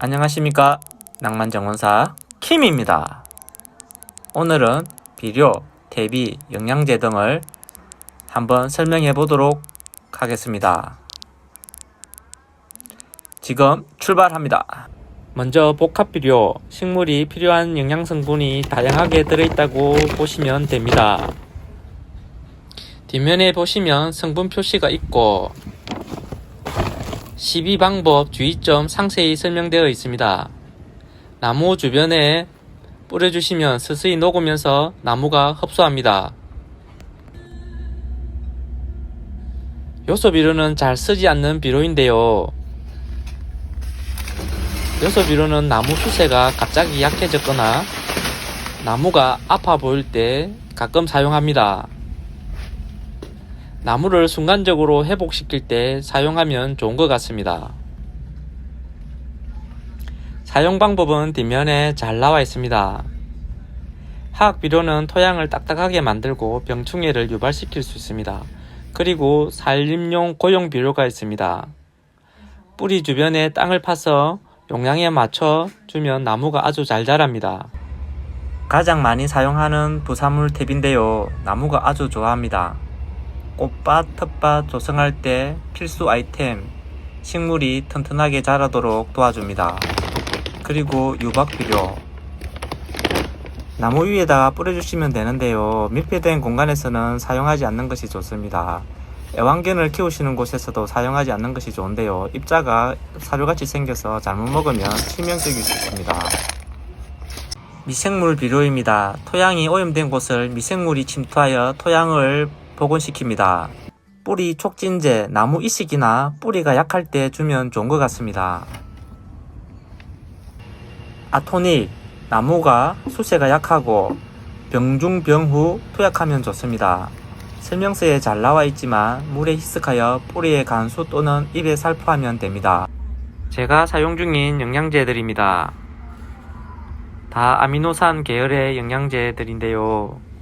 안녕하십니까 낭만정원사 킴입니다. 오늘은 비료, 대비, 영양제 등을 한번 설명해 보도록 하겠습니다. 지금 출발합니다. 먼저 복합비료, 식물이 필요한 영양성분이 다양하게 들어있다고 보시면 됩니다. 뒷면에 보시면 성분 표시가 있고 12방법 주의점 상세히 설명되어 있습니다. 나무 주변에 뿌려주시면 서서히 녹으면서 나무가 흡수합니다. 요소 비료는 잘 쓰지 않는 비료인데요. 요소 비료는 나무 수세가 갑자기 약해졌거나 나무가 아파 보일 때 가끔 사용합니다. 나무를 순간적으로 회복시킬 때 사용하면 좋은 것 같습니다. 사용 방법은 뒷면에 잘 나와 있습니다. 화학 비료는 토양을 딱딱하게 만들고 병충해를 유발시킬 수 있습니다. 그리고 산림용 고용 비료가 있습니다. 뿌리 주변에 땅을 파서 용량에 맞춰 주면 나무가 아주 잘 자랍니다. 가장 많이 사용하는 부산물 탭인데요. 나무가 아주 좋아합니다. 꽃밭, 텃밭 조성할 때 필수 아이템, 식물이 튼튼하게 자라도록 도와줍니다. 그리고 유박 비료. 나무 위에다가 뿌려주시면 되는데요.密閉된 공간에서는 사용하지 않는 것이 좋습니다. 애완견을 키우시는 곳에서도 사용하지 않는 것이 좋은데요. 입자가 사료같이 생겨서 잘못 먹으면 치명적일 수 있습니다. 미생물 비료입니다. 토양이 오염된 곳을 미생물이 침투하여 토양을 복원시킵니다. 뿌리 촉진제, 나무 이식이나 뿌리가 약할 때 주면 좋은 것 같습니다. 아토닉, 나무가 수세가 약하고 병중병 후 투약하면 좋습니다. 설명서에 잘 나와 있지만 물에 희석하여 뿌리에 간수 또는 입에 살포하면 됩니다. 제가 사용 중인 영양제들입니다. 다 아미노산 계열의 영양제들인데요.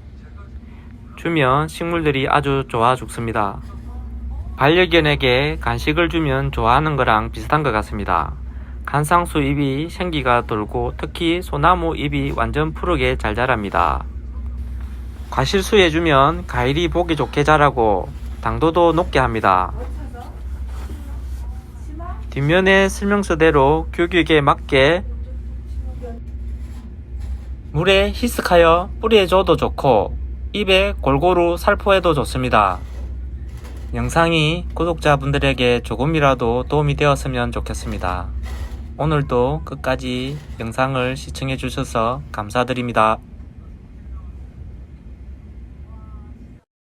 주면 식물들이 아주 좋아 죽습니다. 반려견에게 간식을 주면 좋아하는 거랑 비슷한 것 같습니다. 간상수 잎이 생기가 돌고 특히 소나무 잎이 완전 푸르게 잘 자랍니다. 과실수에 주면 과일이 보기 좋게 자라고 당도도 높게 합니다. 뒷면의 설명서대로 규격에 맞게 물에 희석하여 뿌리에 줘도 좋고 입에 골고루 살포해도 좋습니다. 영상이 구독자분들에게 조금이라도 도움이 되었으면 좋겠습니다. 오늘도 끝까지 영상을 시청해 주셔서 감사드립니다.